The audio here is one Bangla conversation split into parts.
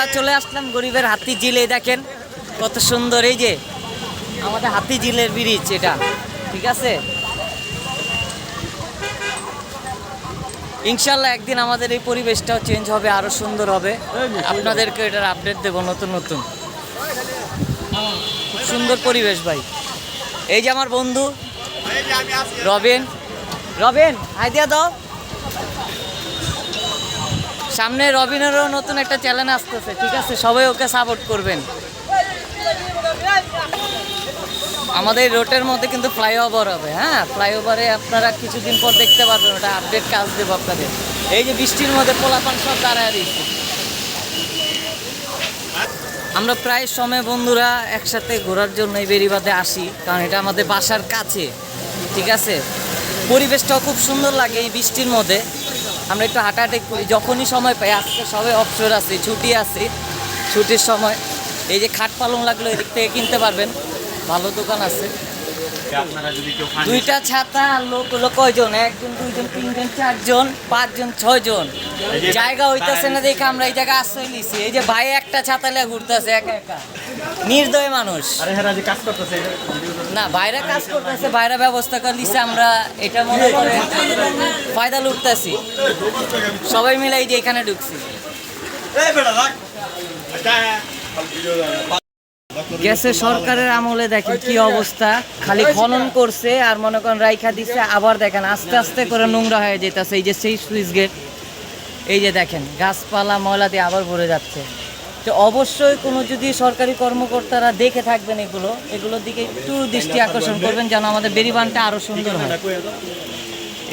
আমরা চলে আসলাম গরিবের হাতি জিলে দেখেন কত সুন্দর, এই যে আমাদের হাতি জিলের ব্রিজ এটা, ঠিক আছে? ইনশাল্লাহ একদিন আমাদের এই পরিবেশটাও চেঞ্জ হবে, আরও সুন্দর হবে। আপনাদেরকে এটার আপডেট দেবো নতুন নতুন। খুব সুন্দর পরিবেশ ভাই। এই যে আমার বন্ধু, রবেন। রবেন, হাই দিয়া দাও। সামনে রবিনেরও নতুন একটা চ্যালেঞ্জ আসতেছে, ঠিক আছে? সবাই ওকে সাপোর্ট করবেন। আমাদের রোডের মধ্যে কিন্তু ফ্লাইওভার হবে হ্যাঁ? ফ্লাইওভারে আপনারা কিছুদিন পর দেখতে পারবেন, ওটা আপডেট কাজ দেবো আপনাদের। এই যে বৃষ্টির মধ্যে পোলাপান সব দাঁড়ায় দিচ্ছে আমরা প্রায় সময় বন্ধুরা একসাথে ঘোরার জন্য এই বেরিবাদে আসি, কারণ এটা আমাদের বাসার কাছে, ঠিক আছে? পরিবেশটাও খুব সুন্দর লাগে এই বৃষ্টির মধ্যে। আমরা একটু হাঁটাহাঁটি করি। যখনই সময় পাই আজকে সবাই অবসর আছে ছুটি আছে ছুটির সময়। এই যে খাট পালং লাগল এদিক থেকে কিনতে পারবেন। ভালো দোকান আছে। দুইটা ছাতা লোক হলো কয়জন? একজন দুইজন তিনজন চারজন পাঁচজন ছয়জন। জায়গা হইতেছে না দেখে আমরা এই জায়গায় আশ্রয় নিছি। এই যে ভাই একটা ছাতা লিয়ে ঘুরতেছে একা একা। নির্দয় মানুষ। আরে হ্যাঁ যে কাজ করতেছে এটা না বাইরে কাজ করতেছে বাইরে ব্যবস্থা করে দিছে আমরা এটা মনে করে ফায়দা লুটতেছি। সবাই মিলে এই যে এখানে ঢুকছি। আচ্ছা গেছে সরকারের আমলে দেখেন কি অবস্থা। খালি খনন করছে আর মনে করেন রাইখা দিছে আবার দেখেন আস্তে আস্তে করে নোংরা হয়ে যেতেছে। এই যে সেই সুইচ গেট। এই যে দেখেন, গাছপালা ময়লা দিয়ে আবার ভরে যাচ্ছে। তো অবশ্যই কোনো যদি সরকারি কর্মকর্তারা দেখে থাকবেন এগুলো, এগুলোর দিকে একটু দৃষ্টি আকর্ষণ করবেন যেন আমাদের বেরিবানটা আরও সুন্দর হয়।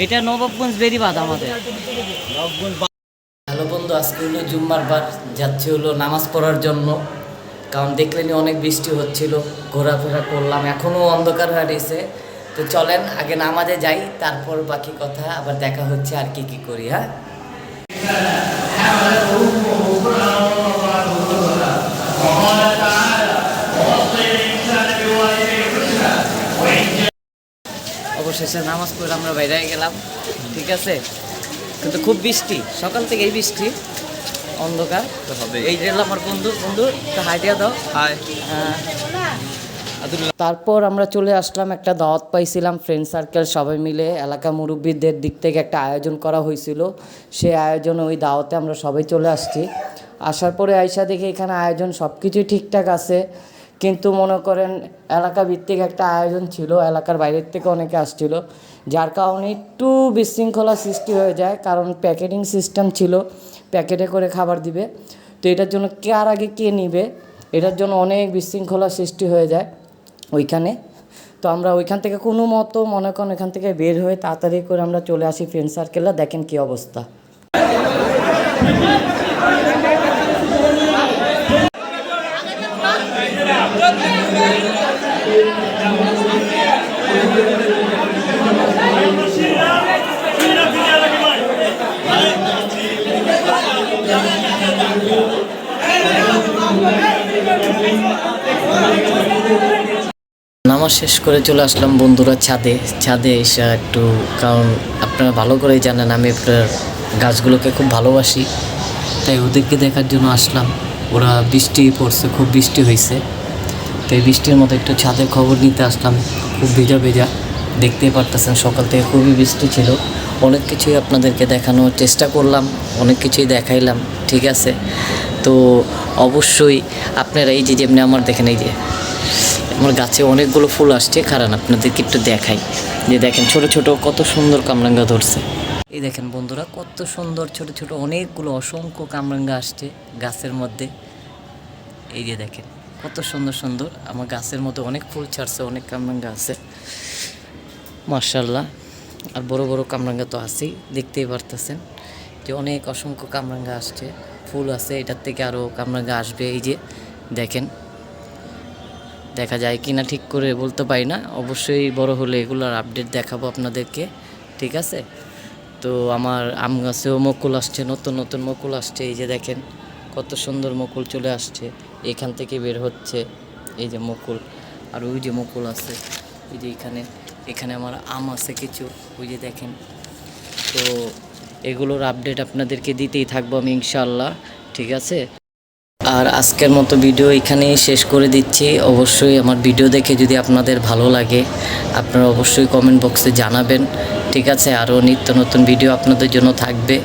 এটা নবাবগঞ্জ বেরিবাদ আমাদের। হ্যালো বন্ধু, আজকে হলো জুম্মার বার, যাচ্ছে হলো নামাজ পড়ার জন্য। কারণ দেখলেনি অনেক বৃষ্টি হচ্ছিল, ঘোরাফেরা করলাম, এখনও অন্ধকার হয়ে রয়েছে। তো চলেন, আগে নামাজে যাই, তারপর বাকি কথা আবার দেখা হচ্ছে আর কি কি করি হ্যাঁ? অবশেষে নামাজ পড়ে আমরা বাইরে গেলাম ঠিক আছে? কিন্তু খুব বৃষ্টি সকাল থেকে এই বৃষ্টি অন্ধকার। হবে এই যে আমার বন্ধু বন্ধু একটা হাইডিয়া দাও। হাই। হ্যাঁ। তারপর আমরা চলে আসলাম, একটা দাওয়াত পাইছিলাম ফ্রেন্ড সার্কেল সবাই মিলে, এলাকা মুরব্বীদের দিক থেকে একটা আয়োজন করা হয়েছিল সেই আয়োজনে ওই দাওয়াতে আমরা সবাই চলে আসছি। আসার পরে আইসা দেখি এখানে আয়োজন সব কিছুই ঠিকঠাক আছে। কিন্তু মনে করেন এলাকা ভিত্তিক একটা আয়োজন ছিল, এলাকার বাইরের থেকে অনেকে আসছিল, যার কারণে একটু বিশৃঙ্খলা সৃষ্টি হয়ে যায়, কারণ প্যাকেটিং সিস্টেম ছিল, প্যাকেটে করে খাবার দিবে। তো এটার জন্য কে কার আগে কে নিবে? এটার জন্য অনেক বিশৃঙ্খলা সৃষ্টি হয়ে যায়। ওইখানে। তো আমরা ওইখান থেকে কোনো মতো মনে করেন এখান থেকে বের হয়ে তাড়াতাড়ি করে আমরা চলে আসি ফ্রেন্ড সার্কেলে দেখেন কি অবস্থা। নামাজ শেষ করে চলে আসলাম বন্ধুরা ছাদে। ছাদে এসে একটু, কারণ আপনারা ভালো করেই জানেন, আমি আপনার গাছগুলোকে খুব ভালোবাসি। তাই ওদেরকে দেখার জন্য আসলাম। ওরা বৃষ্টি পড়ছে, খুব বৃষ্টি হয়েছে। তো এই বৃষ্টির মধ্যে একটু ছাদের খবর নিতে আসলাম। খুব ভেজা ভেজা। দেখতেই পারতেছেন, সকাল থেকে খুবই বৃষ্টি ছিল। অনেক কিছুই আপনাদেরকে দেখানোর চেষ্টা করলাম, অনেক কিছুই দেখাইলাম, ঠিক আছে? তো অবশ্যই আপনারা এই যে যেমনি আমার দেখেন, এই যে আমার গাছে অনেকগুলো ফুল আসছে। কারণ আপনাদেরকে একটু দেখাই। যে দেখেন, ছোট ছোট কত সুন্দর কামরাঙ্গা ধরছে। এই দেখেন বন্ধুরা, কত সুন্দর ছোট ছোট অনেকগুলো অসংখ্য কামরাঙ্গা আসছে গাছের মধ্যে। এই যে দেখেন, কত সুন্দর সুন্দর আমার গাছের মধ্যে অনেক ফুল ছাড়ছে, অনেক কামরাঙ্গা আছে। মার্শাল্লাহ আর বড় বড় কামরাঙ্গা তো আছেই, দেখতেই পারতেছেন যে অনেক অসংখ্য কামরাঙ্গা আসছে, ফুল আছে, এটার থেকে আরও কামরাঙ্গা আসবে। এই যে দেখেন দেখা যায় কিনা ঠিক করে বলতে পারি না। অবশ্যই বড় হলে এগুলোর আপডেট দেখাবো আপনাদেরকে, ঠিক আছে? তো আমার আম গাছেও মকুল আসছে, নতুন নতুন মকুল আসছে, এই যে দেখেন কত সুন্দর মকুল চলে আসছে, এখান থেকে বের হচ্ছে এই যে মকুল। আর ওই যে মকুল আছে, এই যে এখানে এখানে আমার আম আছে কিছু, ওই যে দেখেন। তো এগুলোর আপডেট আপনাদেরকে দিতেই থাকব আমি ইনশাল্লাহ ঠিক আছে? আর আজকের মতো ভিডিও এখানেই শেষ করে দিচ্ছি। অবশ্যই আমার ভিডিও দেখে যদি আপনাদের ভালো লাগে, আপনারা অবশ্যই কমেন্ট বক্সে জানাবেন। ঠিক আছে আরও নিত্য নতুন ভিডিও আপনাদের জন্য থাকবে।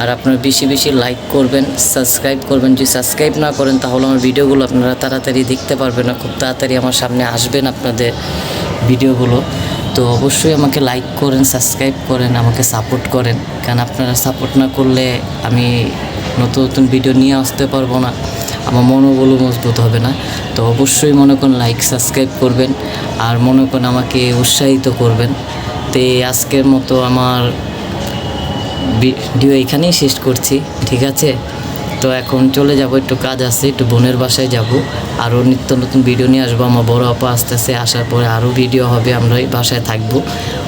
আর আপনারা বেশি বেশি লাইক করবেন সাবস্ক্রাইব করবেন। যদি সাবস্ক্রাইব না করেন, তাহলে আমার ভিডিওগুলো আপনারা তাড়াতাড়ি দেখতে পারবেন না। খুব তাড়াতাড়ি আমার সামনে আসবেন আপনাদের ভিডিওগুলো তো অবশ্যই আমাকে লাইক করেন সাবস্ক্রাইব করেন, আমাকে সাপোর্ট করেন। কারণ আপনারা সাপোর্ট না করলে আমি নতুন নতুন ভিডিও নিয়ে আসতে পারব না। আমার মনোবলও মজবুত হবে না। তো অবশ্যই মনে করেন লাইক সাবস্ক্রাইব করবেন আর মনে করেন আমাকে উৎসাহিত করবেন। তো আজকের মতো আমার ভিডিও এখানেই শেষ করছি। ঠিক আছে? তো এখন চলে যাব, একটু কাজ আছে, একটু বোনের বাসায় যাব। আরও নিত্য নতুন ভিডিও নিয়ে আসব, আমার বড় আপা আস্তে আস্তে আসার পরে আরও ভিডিও হবে, আমরা এই বাসায় থাকব।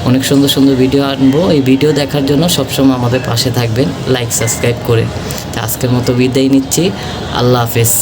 অনেক সুন্দর সুন্দর ভিডিও আনব, এই ভিডিও দেখার জন্য সবসময় আমাদের পাশে থাকবেন লাইক সাবস্ক্রাইব করে। তো আজকের মতো বিদায় নিচ্ছি, আল্লাহ হাফেজ।